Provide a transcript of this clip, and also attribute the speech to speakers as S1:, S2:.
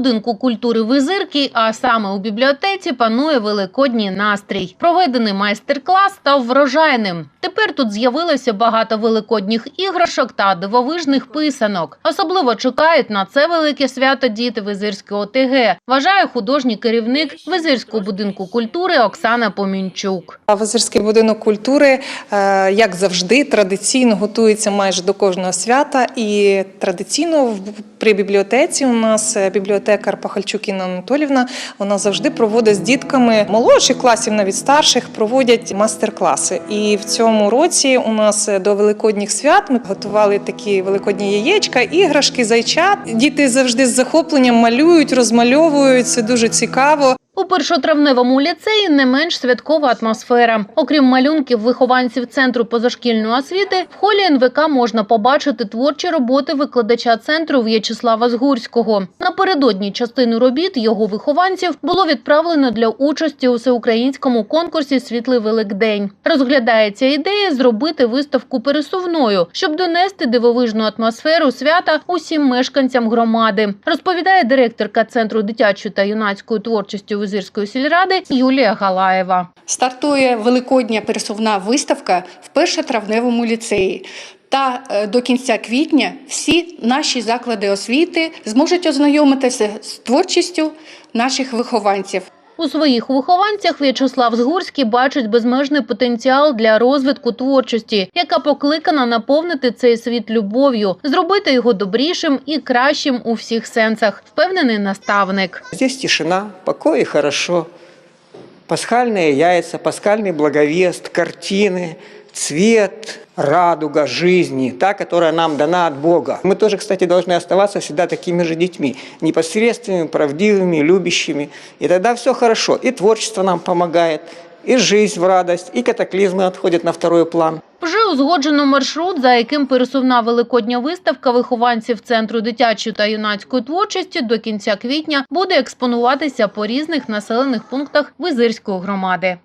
S1: Будинку культури Визирки, а саме у бібліотеці, панує великодній настрій. Проведений майстер-клас став врожайним. Тепер тут з'явилося багато великодніх іграшок та дивовижних писанок. Особливо чекають на це велике свято діти Визирської ОТГ, вважає художній керівник Визирського будинку культури Оксана Помінчук.
S2: Визирський будинок культури, е, як завжди, традиційно готується майже до кожного свята. І традиційно при бібліотеці у нас е, бібліотекар Пахальчук Інна Анатолівна, вона завжди проводить з дітками молодших класів, навіть старших, проводять мастер-класи. І в цьому році у нас до великодніх свят ми готували такі великодні яєчка, іграшки, зайчат. Діти завжди з захопленням малюють, розмальовують. Це дуже цікаво.
S1: У першотравневому ліцеї не менш святкова атмосфера. Окрім малюнків вихованців центру позашкільної освіти, в холі НВК можна побачити творчі роботи викладача центру В'ячеслава Згурського. Напередодні частину робіт його вихованців було відправлено для участі у всеукраїнському конкурсі Світлий Великдень. Розглядається ідея зробити виставку пересувною, щоб донести дивовижну атмосферу свята усім мешканцям громади. Розповідає директорка центру дитячої та юнацької творчості Визирської сільради Юлія Галаєва.
S3: Стартує великодня пересувна виставка в першотравневому ліцеї. Та е, до кінця квітня всі наші заклади освіти зможуть ознайомитися з творчістю наших вихованців.
S1: У своїх вихованцях В'ячеслав Згурський бачить безмежний потенціал для розвитку творчості, яка покликана наповнити цей світ любов'ю, зробити його добрішим і кращим у всіх сенсах, впевнений наставник.
S4: Здесь тишина, покой и хорошо. Пасхальные яйца, пасхальный благовест, картины, цвет, радуга жизни, та, которая нам дана от Бога. Мы тоже, кстати, должны оставаться всегда такими же детьми, непосредственными, правдивыми, любящими. И тогда все хорошо. И творчество нам помогает, и жизнь в радость, и катаклизмы отходят на второй план.
S1: Вже узгоджено маршрут, за яким пересувна великодня виставка вихованців центру дитячої та юнацької творчості до кінця квітня буде експонуватися по різних населених пунктах Визирської громади.